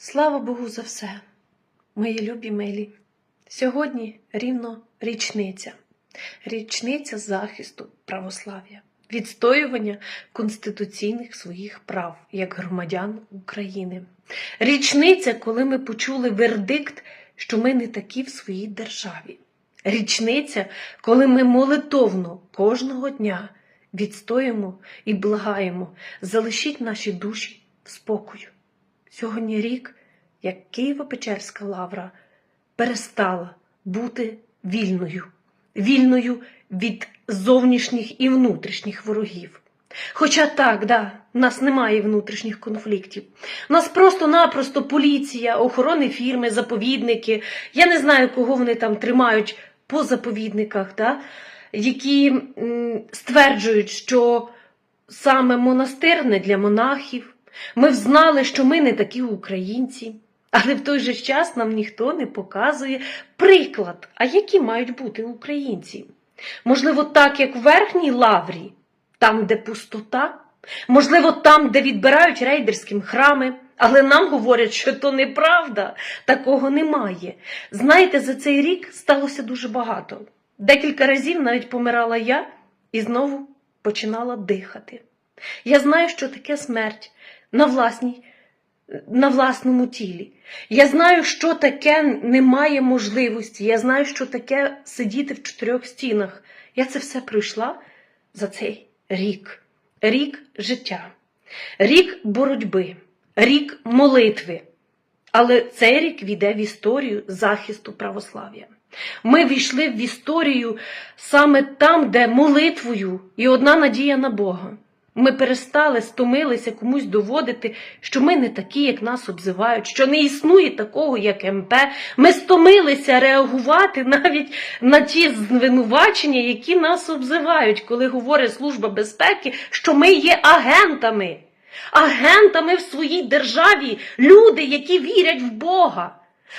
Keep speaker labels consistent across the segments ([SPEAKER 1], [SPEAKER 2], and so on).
[SPEAKER 1] Слава Богу за все, мої любі милі. Сьогодні рівно річниця, річниця захисту православ'я, відстоювання конституційних своїх прав як громадян України. Річниця, коли ми почули вердикт, що ми не такі в своїй державі. Річниця, коли ми молитовно кожного дня відстоїмо і благаємо, залишіть наші душі в спокою. Сьогодні рік, як Києво-Печерська лавра перестала бути вільною, вільною від зовнішніх і внутрішніх ворогів. Хоча так, да, в нас немає внутрішніх конфліктів. У нас просто-напросто поліція, охорони фірми, заповідники. Я не знаю, кого вони там тримають по заповідниках, да, які м, стверджують, що саме монастир не для монахів. Ми взнали, що ми не такі українці, але в той же час нам ніхто не показує приклад, а які мають бути українці. Можливо, так, як в верхній лаврі, там, де пустота, можливо, там, де відбирають рейдерським храми, але нам говорять, що то неправда, такого немає. Знаєте, за цей рік сталося дуже багато. Декілька разів навіть помирала я і знову починала дихати. Я знаю, що таке смерть на власній, на власному тілі. Я знаю, що таке немає можливості. Я знаю, що таке сидіти в чотирьох стінах. Я це все пройшла за цей рік. Рік життя, рік боротьби, рік молитви. Але цей рік війде в історію захисту православ'я. Ми війшли в історію саме там, де молитвою і одна надія на Бога. Ми перестали, стомилися комусь доводити, що ми не такі, як нас обзивають, що не існує такого, як МП. Ми стомилися реагувати навіть на ті звинувачення, які нас обзивають, коли говорить Служба безпеки, що ми є агентами. Агентами в своїй державі, люди, які вірять в Бога.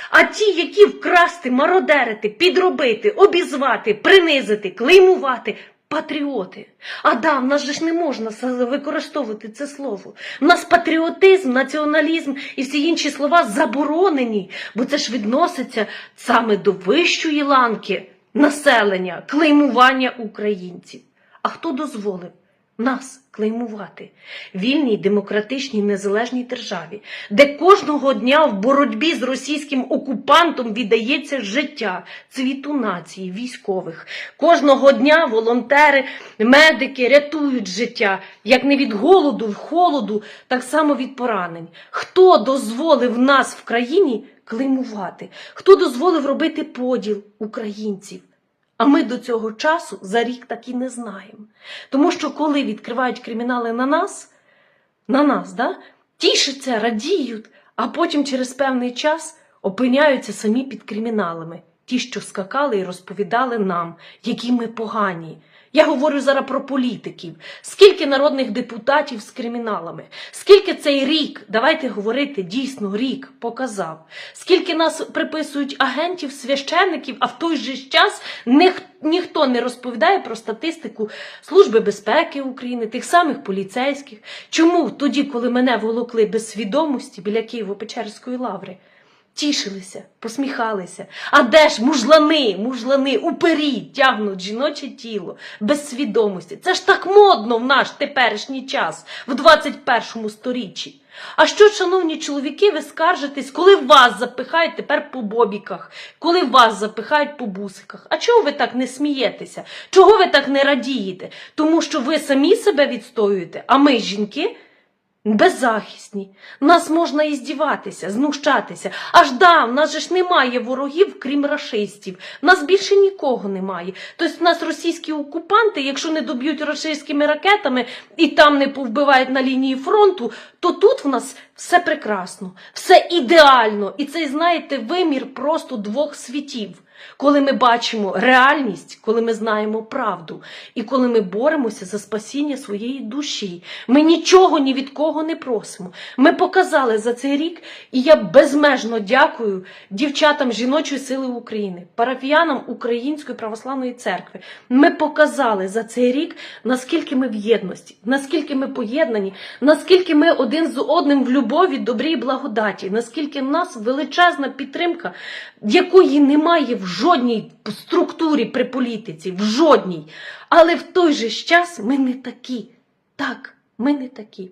[SPEAKER 1] А ті, які вкрасти, мародерити, підробити, обізвати, принизити, клеймувати, патріоти. А да, в нас же ж не можна використовувати це слово. В нас патріотизм, націоналізм і всі інші слова заборонені, бо це ж відноситься саме до вищої ланки населення, клеймування українців. А хто дозволив? Нас клеймувати вільній, демократичній, незалежній державі, де кожного дня в боротьбі з російським окупантом віддається життя цвіту нації, військових. Кожного дня волонтери, медики рятують життя, як не від голоду, в холоду, так само від поранень. Хто дозволив нас в країні клеймувати? Хто дозволив робити поділ українців? А ми до цього часу за рік так і не знаємо. Тому що коли відкривають кримінали на нас, на нас, да, тішаться, радіють, а потім через певний час опиняються самі під криміналами. Ті, що скакали і розповідали нам, які ми погані. Я говорю зараз про політиків. Скільки народних депутатів з криміналами? Скільки цей рік, давайте говорити дійсно рік, показав? Скільки нас приписують агентів, священників, а в той же час ніх- ніхто не розповідає про статистику Служби безпеки України, тих самих поліцейських. Чому тоді, коли мене волокли без свідомості біля Києво-Печерської лаври? Тішилися, посміхалися. А де ж мужлани, мужлани, упері тягнуть жіноче тіло без свідомості. Це ж так модно в наш теперішній час, в 21 сторіччі. А що, шановні чоловіки, ви скаржитесь, коли вас запихають тепер по бобіках, коли вас запихають по бусиках? А чого ви так не смієтеся? Чого ви так не радієте? Тому що ви самі себе відстоюєте, а ми, жінки, Беззахисні. Нас можна і здіватися, знущатися. Аж да, в нас же ж немає ворогів, крім рашистів. В нас більше нікого немає. Тобто в нас російські окупанти, якщо не доб'ють рашистськими ракетами і там не повбивають на лінії фронту, то тут в нас все прекрасно, все ідеально. І цей, знаєте, вимір просто двох світів. коли ми бачимо реальність, коли ми знаємо правду, і коли ми боремося за спасіння своєї душі. Ми нічого ні від кого не просимо. Ми показали за цей рік, і я безмежно дякую дівчатам жіночої сили України, парафіянам Української православної церкви. Ми показали за цей рік, наскільки ми в єдності, наскільки ми поєднані, наскільки ми один з одним в любові, добрі і благодаті, наскільки в нас величезна підтримка, якої немає в жодній структурі при політиці, в жодній. Але в той же час ми не такі. Так, ми не такі.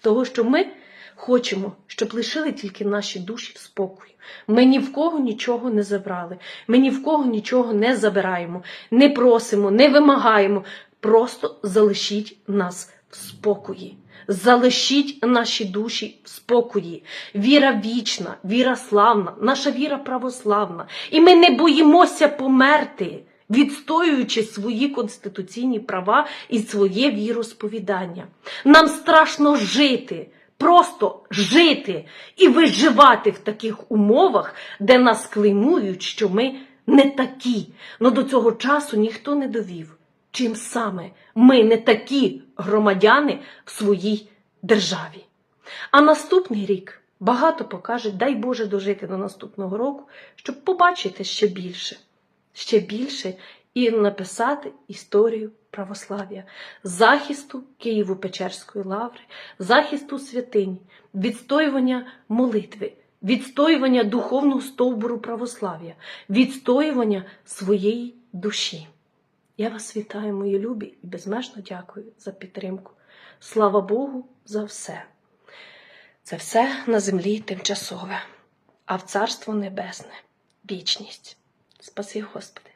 [SPEAKER 1] Того, що ми хочемо, щоб лишили тільки наші душі в спокої. Ми ні в кого нічого не забрали, ми ні в кого нічого не забираємо, не просимо, не вимагаємо. Просто залишіть нас в спокої. Залишіть наші душі в спокої. Віра вічна, віра славна, наша віра православна. І ми не боїмося померти, відстоюючи свої конституційні права і своє віросповідання. Нам страшно жити, просто жити і виживати в таких умовах, де нас клеймують, що ми не такі. Но до цього часу ніхто не довів. Чим саме ми не такі громадяни в своїй державі. А наступний рік багато покаже, дай Боже дожити до наступного року, щоб побачити ще більше, ще більше і написати історію православ'я, захисту Києво-Печерської лаври, захисту святині, відстоювання молитви, відстоювання духовного стовбуру православ'я, відстоювання своєї душі. Я вас вітаю, мої любі, і безмежно дякую за підтримку. Слава Богу за все. Це все на землі тимчасове, а в Царство Небесне вічність. Спаси, Господи.